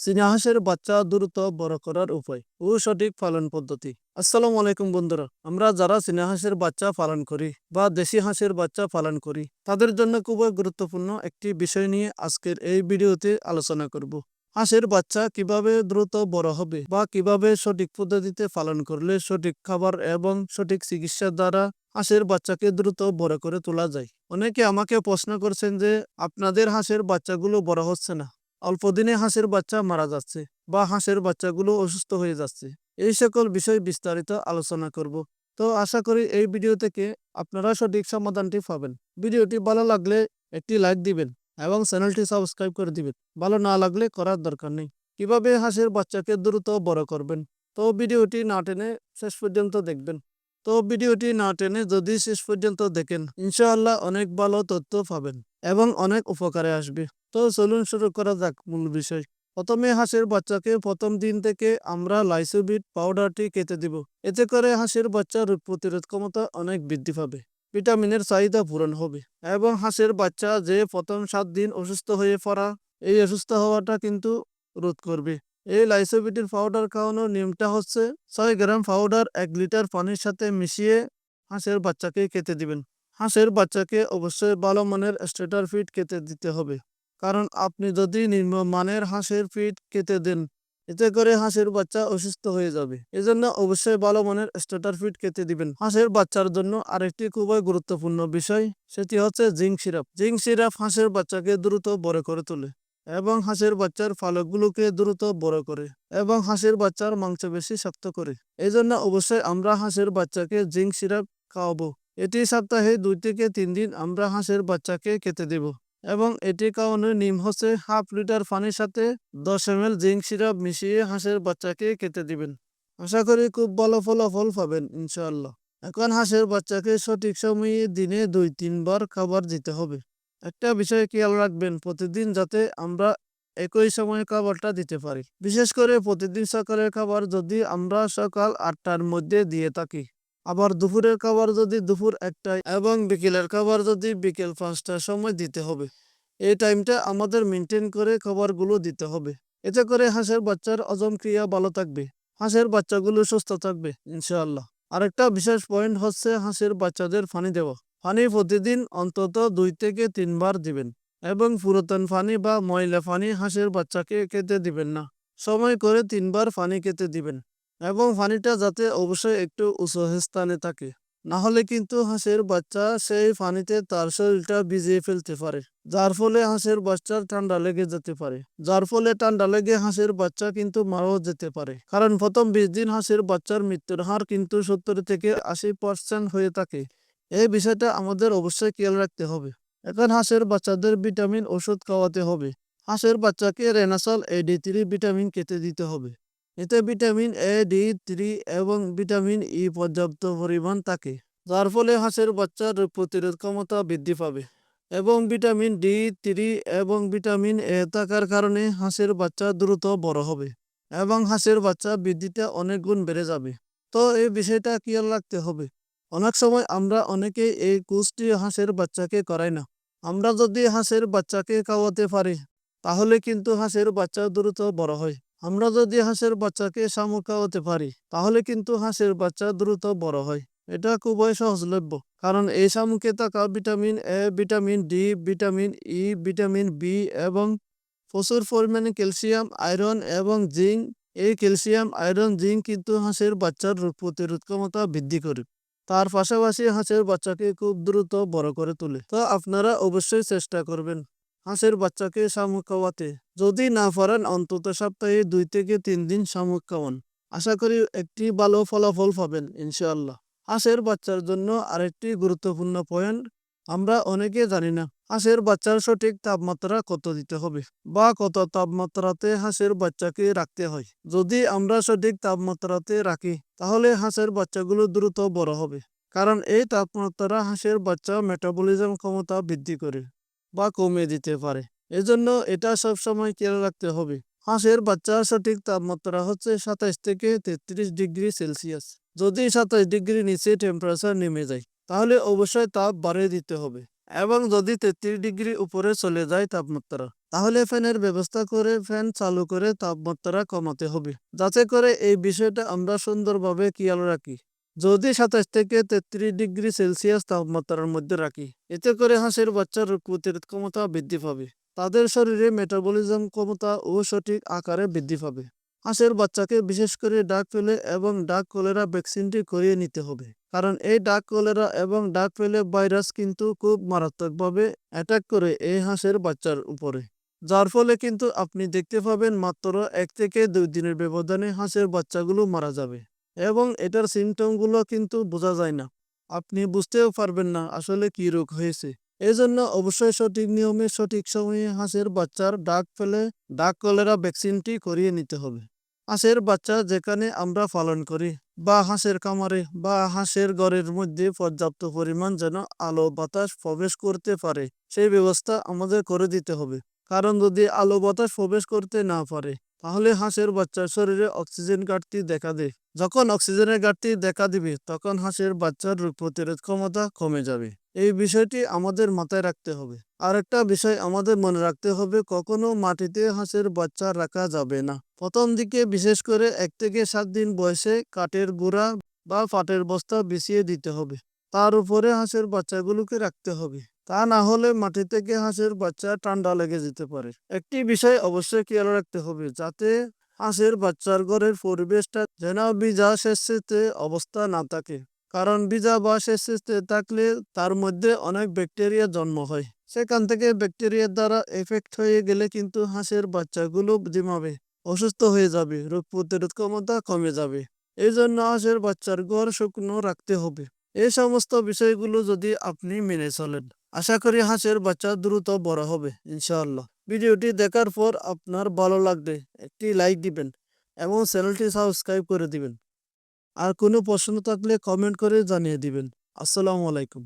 চীনা হাঁসের বাচ্চা দ্রুত বড় করার উপায় ও সঠিক পালন পদ্ধতি। আসসালামু আলাইকুম বন্ধুরা, আমরা যারা চীনা হাঁসের বাচ্চা পালন করি বা দেশি হাঁসের বাচ্চা পালন করি, তাদের জন্য খুবই গুরুত্বপূর্ণ একটি বিষয় নিয়ে আজকের এই ভিডিওতে আলোচনা করব। হাঁসের বাচ্চা কীভাবে দ্রুত বড় হবে বা কীভাবে সঠিক পদ্ধতিতে পালন করলে সঠিক খাবার এবং সঠিক চিকিৎসার দ্বারা হাঁসের বাচ্চাকে দ্রুত বড় করে তোলা যায়? অনেকে আমাকে প্রশ্ন করছেন যে, আপনাদের হাঁসের বাচ্চাগুলো বড় হচ্ছে না। অল্প দিনে হাঁসের বাচ্চা মারা যাচ্ছে বা হাঁসের বাচ্চাগুলো অসুস্থ হয়ে যাচ্ছে। এই সকল বিষয় বিস্তারিত আলোচনা করব। তো আশা করি এই ভিডিও থেকে আপনারা সঠিক সমাধানটি পাবেন। ভিডিওটি ভালো লাগলে একটি লাইক দিবেন এবং চ্যানেলটি সাবস্ক্রাইব করে দিবেন। ভালো না লাগলে করার দরকার নেই। কীভাবে হাঁসের বাচ্চাকে দ্রুত বড় করবেন? তো ভিডিওটি না টেনে শেষ পর্যন্ত দেখবেন। তো ভিডিওটি না টেনে যদি শেষ পর্যন্ত দেখেন, ইনশাআল্লাহ অনেক ভালো তথ্য পাবেন এবং অনেক উপকারে আসবে। তো চলুন শুরু করা যাক মূল বিষয়। প্রথমে হাঁসের বাচ্চাকে প্রথম দিন থেকে আমরা লাইসোবিট পাউডারটি কেটে দিব। এতে করে হাঁসের বাচ্চার রোগ প্রতিরোধ ক্ষমতা অনেক বৃদ্ধি পাবে। ভিটামিনের চাহিদা পূরণ হবে এবং হাঁসের বাচ্চা যে প্রথম সাত দিন অসুস্থ হয়ে পড়া, এই অসুস্থ হওয়াটা কিন্তু রোধ করবে। এই লাইসোবিটের পাউডার খাওয়ানোর নিয়মটা হচ্ছে ছয় গ্রাম পাউডার এক লিটার পানির সাথে মিশিয়ে হাঁসের বাচ্চাকে কেটে দিবেন। হাঁসের বাচ্চাকে অবশ্যই ভালো মানের স্টেটার ফিট কেটে দিতে হবে। কারণ আপনি যদি নিম্নমানের হাঁসের ফিট কেটে দেন, এতে করে হাঁসের বাচ্চা অসুস্থ হয়ে যাবে। এজন্য অবশ্যই ভালো মানের স্টার্টার ফিট কেটে দিবেন। হাঁসের বাচ্চার জন্য আরেকটি খুবই গুরুত্বপূর্ণ বিষয়, সেটি হচ্ছে জিঙ্ক সিরাপ। জিঙ্ক সিরাপ হাঁসের বাচ্চাকে দ্রুত বড় করে তোলে এবং হাঁসের বাচ্চার ফালকগুলোকে দ্রুত বড় করে এবং হাঁসের বাচ্চার মাংস বেশি শক্ত করে। এই জন্য অবশ্যই আমরা হাঁসের বাচ্চাকে জিঙ্ক সিরাপ খাওয়াবো। এটি সপ্তাহে দুই থেকে তিন দিন আমরা হাঁসের বাচ্চাকে খেতে দেব। এবং এটি খাওয়ানোর নিম হচ্ছে হাফ লিটার পানির সাথে দশ এম এল জিঙ্ক সিরাপ মিশিয়ে হাঁসের বাচ্চাকে খেতে দিবেন। আশা করি খুব ভালো ফলাফল পাবেন, ইনশাআল্লাহ। এখন হাঁসের বাচ্চাকে সঠিক সময়ে দিনে দুই, তিনবার খাবার দিতে হবে। একটা বিষয় খেয়াল রাখবেন, প্রতিদিন যাতে আমরা একই সময়ে খাবারটা দিতে পারি। বিশেষ করে প্রতিদিন সকালের খাবার যদি আমরা সকাল আটটার মধ্যে দিয়ে থাকি। আবার দুপুরের খাবার যদি দুপুর একটায় এবং বিকেলের খাবার যদি বিকেল পাঁচটার সময় দিতে হবে। এই টাইমটা আমাদের মেনটেন করে খাবারগুলো দিতে হবে। এতে করে হাঁসের বাচ্চার হজম ক্রিয়া ভালো থাকবে। হাঁসের বাচ্চাগুলো সুস্থ থাকবে, ইনশাআল্লাহ। আরেকটা বিশেষ পয়েন্ট হচ্ছে হাঁসের বাচ্চাদের পানি দেওয়া। পানি প্রতিদিন অন্তত দুই থেকে তিনবার দিবেন এবং পুরাতন পানি বা ময়লা পানি হাঁসের বাচ্চাকে খেতে দিবেন না। সময় করে তিনবার পানি খেতে দিবেন। এবং পানিটা যাতে অবশ্যই একটু উঁচু স্থানে থাকে। না হলে কিন্তু হাঁসের বাচ্চা সেই পানিতে তার শরীরটা ভিজিয়ে ফেলতে পারে, যার ফলে হাঁসের বাচ্চার ঠান্ডা লেগে যেতে পারে। যার ফলে ঠান্ডা লেগে হাঁসের বাচ্চা কিন্তু মারাও যেতে পারে। কারণ প্রথম বিশ দিন হাঁসের বাচ্চার মৃত্যুর হার কিন্তু সত্তর থেকে আশি পার্সেন্ট হয়ে থাকে। এই বিষয়টা আমাদের অবশ্যই খেয়াল রাখতে হবে। এখন হাঁসের বাচ্চাদের ভিটামিন ওষুধ খাওয়াতে হবে। হাঁসের বাচ্চাকে রেনাসল এডি থ্রি ভিটামিন কেটে দিতে হবে। এতে ভিটামিন এ ডি থ্রি এবং ভিটামিন ই পর্যাপ্ত পরিমাণ থাকে, যার ফলে হাঁসের বাচ্চার রোগ প্রতিরোধ ক্ষমতা বৃদ্ধি পাবে এবং ভিটামিন ডি থ্রি এবং ভিটামিন এ থাকার কারণে হাঁসের বাচ্চা দ্রুত বড় হবে এবং হাঁসের বাচ্চা বৃদ্ধিতে অনেক গুণ বেড়ে যাবে। তো এই বিষয়টা খেয়াল রাখতে হবে। অনেক সময় আমরা অনেকেই এই কোর্সটি হাঁসের বাচ্চাকে করাই না। আমরা যদি হাঁসের বাচ্চাকে খাওয়াতে পারি, তাহলে কিন্তু হাঁসের বাচ্চা দ্রুত বড় হয়। আমরা যদি হাঁসের বাচ্চাকে শামুক খাওয়াতে পারি, তাহলে কিন্তু হাঁসের বাচ্চা দ্রুত বড় হয়। এটা খুবই সহজলভ্য, কারণ এই শামুকে থাকা vitamin A, vitamin D, vitamin E, vitamin B এবং প্রচুর পরিমাণে ক্যালসিয়াম, আয়রন এবং জিঙ্ক। এই ক্যালসিয়াম, আয়রন, জিঙ্ক কিন্তু হাঁসের বাচ্চার রোগ প্রতিরোধ ক্ষমতা বৃদ্ধি করে। তার পাশাপাশি হাঁসের বাচ্চাকে খুব দ্রুত বড় করে তোলে। তো আপনারা অবশ্যই চেষ্টা করবেন। হাঁসের বাচ্চাকে শামুক খাওয়াতে। যদি না পারেন, অন্তত সপ্তাহে দুই থেকে তিন দিন শামুক খাওয়ান। আশা করি একটি ভালো ফলাফল পাবেন, ইনশাআল্লাহ। হাঁসের বাচ্চার জন্য আরেকটি গুরুত্বপূর্ণ পয়েন্ট, আমরা অনেকে জানি না হাঁসের বাচ্চার সঠিক তাপমাত্রা কত দিতে হবে বা কত তাপমাত্রাতে হাঁসের বাচ্চাকে রাখতে হয়। যদি আমরা সঠিক তাপমাত্রাতে রাখি, তাহলে হাঁসের বাচ্চাগুলো দ্রুত বড় হবে, কারণ এই তাপমাত্রা হাঁসের বাচ্চা মেটাবলিজম ক্ষমতা বৃদ্ধি করে। বা কমিয়ে দিতে পারে। এজন্য এটা সবসময় খেয়াল রাখতে হবে। হাঁসের বাচ্চার সঠিক তাপমাত্রা হচ্ছে সাতাইশ থেকে তেত্রিশ ডিগ্রি সেলসিয়াস। যদি সাতাইশ ডিগ্রি নিচে টেম্পারেচার নেমে যায়, তাহলে অবশ্যই তাপ বাড়িয়ে দিতে হবে। এবং যদি তেত্রিশ ডিগ্রি উপরে চলে যায় তাপমাত্রা, তাহলে ফ্যানের ব্যবস্থা করে ফ্যান চালু করে তাপমাত্রা কমাতে হবে। যাতে করে এই বিষয়টা আমরা সুন্দরভাবে খেয়াল রাখি। যদি সাতাশ থেকে তেত্রিশ ডিগ্রি সেলসিয়াস তাপমাত্রার মধ্যে রাখি, এতে করে হাঁসের বাচ্চার রোগ প্রতিরোধ ক্ষমতা বৃদ্ধি পাবে, তাদের শরীরে মেটাবলিজম ক্ষমতা ও সঠিক আকারে বৃদ্ধি পাবে। হাঁসের বাচ্চাকে বিশেষ করে ডাক ফেলে এবং ডাক কলেরা ভ্যাকসিনটি করিয়ে নিতে হবে, কারণ এই ডাক কলেরা এবং ডাক ফেলে ভাইরাস কিন্তু খুব মারাত্মকভাবে অ্যাটাক করে এই হাঁসের বাচ্চার উপরে। যার ফলে কিন্তু আপনি দেখতে পাবেন মাত্র এক থেকে দুই দিনের ব্যবধানে হাঁসের বাচ্চাগুলো মারা যাবে। এবং এটার সিমটমগুলো কিন্তু বোঝা যায় না। আপনি বুঝতেও পারবেন না আসলে কি রোগ হয়েছে। এই জন্য অবশ্যই সঠিক নিয়মে সঠিক সময়ে হাঁসের বাচ্চার ডাক ফেলে, ডাক কলেরা ভ্যাকসিনটি করিয়ে নিতে হবে। হাঁসের বাচ্চা যেখানে আমরা পালন করি বা হাঁসের কামারে বা হাঁসের ঘরের মধ্যে পর্যাপ্ত পরিমাণ যেন আলো বাতাস প্রবেশ করতে পারে, সেই ব্যবস্থা আমাদের করে দিতে হবে। কারণ যদি আলো বাতাস প্রবেশ করতে না পারে, তাহলে হাঁসের বাচ্চার শরীরে অক্সিজেন ঘাটতি দেখা দেয়। যখন অক্সিজেনের ঘাটতি দেখা দিবে, তখন হাঁসের বাচ্চার রোগ প্রতিরোধ ক্ষমতা কমে যাবে। এই বিষয়টি আমাদের মাথায় রাখতে হবে। আরেকটা বিষয় আমাদের মনে রাখতে হবে, কখনো মাটিতে হাঁসের বাচ্চা রাখা যাবে না। প্রথম দিকে বিশেষ করে এক থেকে সাত দিন বয়সে কাঠের গুঁড়া বা পাটের বস্তা বিছিয়ে দিতে হবে। তার উপরে হাঁসের বাচ্চাগুলোকে রাখতে হবে। তা না হলে মাটি থেকে হাঁসের বাচ্চা ঠান্ডা লেগে যেতে পারে। একটি বিষয় অবশ্যই খেয়াল রাখতে হবে, যাতে হাঁসের বাচ্চার ঘরের পরিবেশটা যেন ভিজা স্বেচ্ছাতে অবস্থা না থাকে। কারণ ভিজা বা স্বেচ্ছাতে থাকলে তার মধ্যে অনেক ব্যাকটেরিয়া জন্ম হয়। সেখান থেকে ব্যাকটেরিয়ার দ্বারা এফেক্ট হয়ে গেলে কিন্তু হাঁসের বাচ্চাগুলো জিমাবে অসুস্থ হয়ে যাবে, রোগ প্রতিরোধ ক্ষমতা কমে যাবে। এই জন্য হাঁসের বাচ্চার ঘর শুকনো রাখতে হবে। এই সমস্ত বিষয়গুলো যদি আপনি মেনে চলেন। আশা করি হাঁসের বাচ্চা দ্রুত বড় হবে, ইনশাআল্লাহ। ভিডিওটি দেখার পর আপনার ভালো লাগলে একটি লাইক দিবেন এবং চ্যানেলটি সাবস্ক্রাইব করে দিবেন। আর কোনো প্রশ্ন থাকলে কমেন্ট করে জানিয়ে দিবেন। আসসালামু আলাইকুম।